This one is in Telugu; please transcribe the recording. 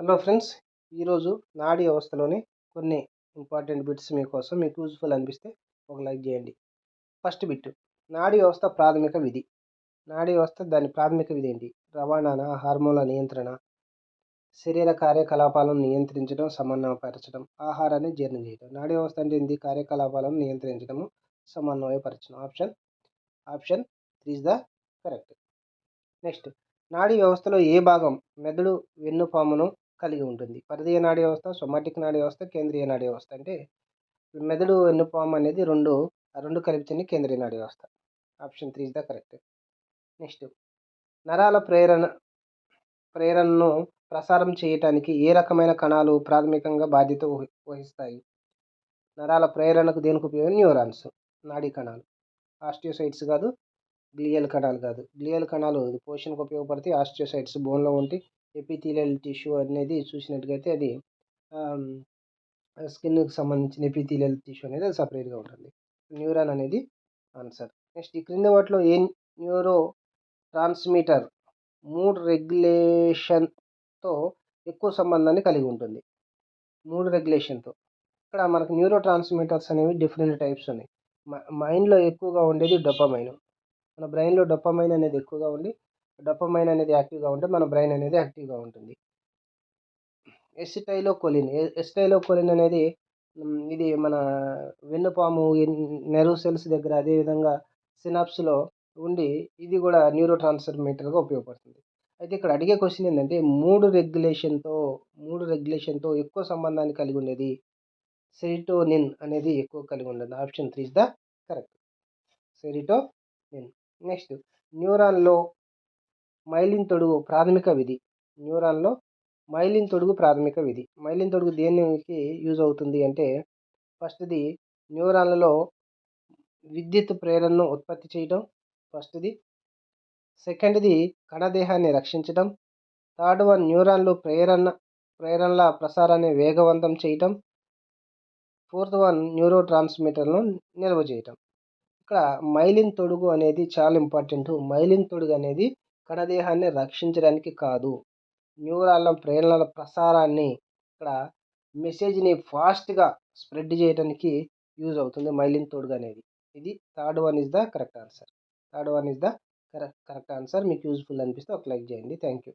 హలో ఫ్రెండ్స్ ఈరోజు నాడీ వ్యవస్థలోని కొన్ని ఇంపార్టెంట్ బిట్స్ మీకోసం మీకు యూజ్ఫుల్ అనిపిస్తే ఒక లైక్ చేయండి. ఫస్ట్ బిట్ నాడీ వ్యవస్థ ప్రాథమిక విధి. నాడీ వ్యవస్థ దాని ప్రాథమిక విధి ఏంటి? రవాణాన హార్మోన్ల నియంత్రణ? శరీర కార్యకలాపాలను నియంత్రించడం సమన్వయపరచడం ఆహారాన్ని జీర్ణం చేయడం. నాడీ వ్యవస్థ అంటే ఏంటి? కార్యకలాపాలను నియంత్రించడము సమన్వయపరచడం. Option option three is the correct. Next నాడీ వ్యవస్థలో ఏ భాగం మెదడు వెన్నుపామును కలిగి ఉంటుంది. పరిధీయ నాడీ వ్యవస్థ సొమాటిక్ నాడీ వ్యవస్థ కేంద్రీయ నాడీ వ్యవస్థ అంటే మెదడు వెన్నుపాము అనేది రెండు రెండు కలిపితేనే కేంద్రీయ నాడీ వ్యవస్థ. Option three is the correct. Next నరాల ప్రేరణ ప్రేరణను ప్రసారం చేయటానికి ఏ రకమైన కణాలు ప్రాథమికంగా బాధ్యత వహి- వహిస్తాయి? నరాల ప్రేరణకు దేనికి ఉపయోగం? న్యూరాన్స్ నాడీ కణాలు. ఆస్టియోసైట్స్ కాదు గ్లియల్ కణాలు కాదు. గ్లియల్ కణాలు ఇది పోషణకు ఉపయోగపడతాయి. ఆస్టియోసైట్స్ బోన్లో ఉంటే ఎపిథీలియల్ టిష్యూ అనేది చూసినట్టుగైతే అది స్కిన్కి సంబంధించిన ఎపిథీలియల్ టిష్యూ అనేది అది సపరేట్గా ఉంటుంది. న్యూరాన్ అనేది ఆన్సర్. నెక్స్ట్ ఈ క్రింద వాటిలో ఏ న్యూరో ట్రాన్స్మిటర్ మూడ్ రెగ్యులేషన్తో ఎక్కువ సంబంధాన్ని కలిగి ఉంటుంది? మూడ్ రెగ్యులేషన్తో. ఇక్కడ మనకు న్యూరో ట్రాన్స్మిటర్స్ అనేవి డిఫరెంట్ టైప్స్ ఉన్నాయి. మైండ్లో ఎక్కువగా ఉండేది డొపమైన్. మన బ్రెయిన్లో డొపమైన్ అనేది ఎక్కువగా ఉండి డొపమైన్ అనేది యాక్టివ్గా ఉంటే మన బ్రెయిన్ అనేది యాక్టివ్గా ఉంటుంది. ఎస్టైలో కొలిన్ ఎస్టైలో కొలిన్ అనేది ఇది మన వెన్నుపాము నెర్వ్ సెల్స్ దగ్గర అదేవిధంగా సినాప్స్లో ఉండి ఇది కూడా న్యూరో ట్రాన్స్ఫర్మేటర్గా ఉపయోగపడుతుంది. అయితే ఇక్కడ అడిగే క్వశ్చన్ ఏంటంటే మూడు రెగ్యులేషన్తో మూడు రెగ్యులేషన్తో ఎక్కువ సంబంధాన్ని కలిగి ఉండేది సెరిటోనిన్ అనేది ఎక్కువ కలిగి ఉండదు. Option three is the correct. Serotonin. Next న్యూరాన్లో myelin తొడుగు ప్రాథమిక విధి. న్యూరాన్లో మైలిన్ తొడుగు ప్రాథమిక విధి. మైలిన్ తొడుగు దేనికి యూజ్ అవుతుంది అంటే ఫస్ట్ది న్యూరాన్లలో విద్యుత్ ప్రేరణను ఉత్పత్తి చేయడం ఫస్ట్ది. సెకండ్ది కణదేహాన్ని రక్షించడం. థర్డ్ వన్ న్యూరాన్లు ప్రేరణ ప్రేరణల ప్రసారాన్ని వేగవంతం చేయటం ఫోర్త్ వన్ న్యూరో ట్రాన్స్మిటర్ను నిల్వ చేయటం. ఇక్కడ మైలిన్ తొడుగు అనేది చాలా ఇంపార్టెంట్. మైలిన్ తొడుగు అనేది కణదేహాన్ని రక్షించడానికి కాదు. న్యూరాల ప్రేరణల ప్రసారాన్ని ఇక్కడ మెసేజ్ని ఫాస్ట్గా స్ప్రెడ్ చేయడానికి యూజ్ అవుతుంది మైలిన్ తోడుగా అనేది. ఇది third one is the correct answer. Third one is the correct correct answer. మీకు యూజ్ఫుల్ అనిపిస్తే ఒక లైక్ చేయండి. Thank you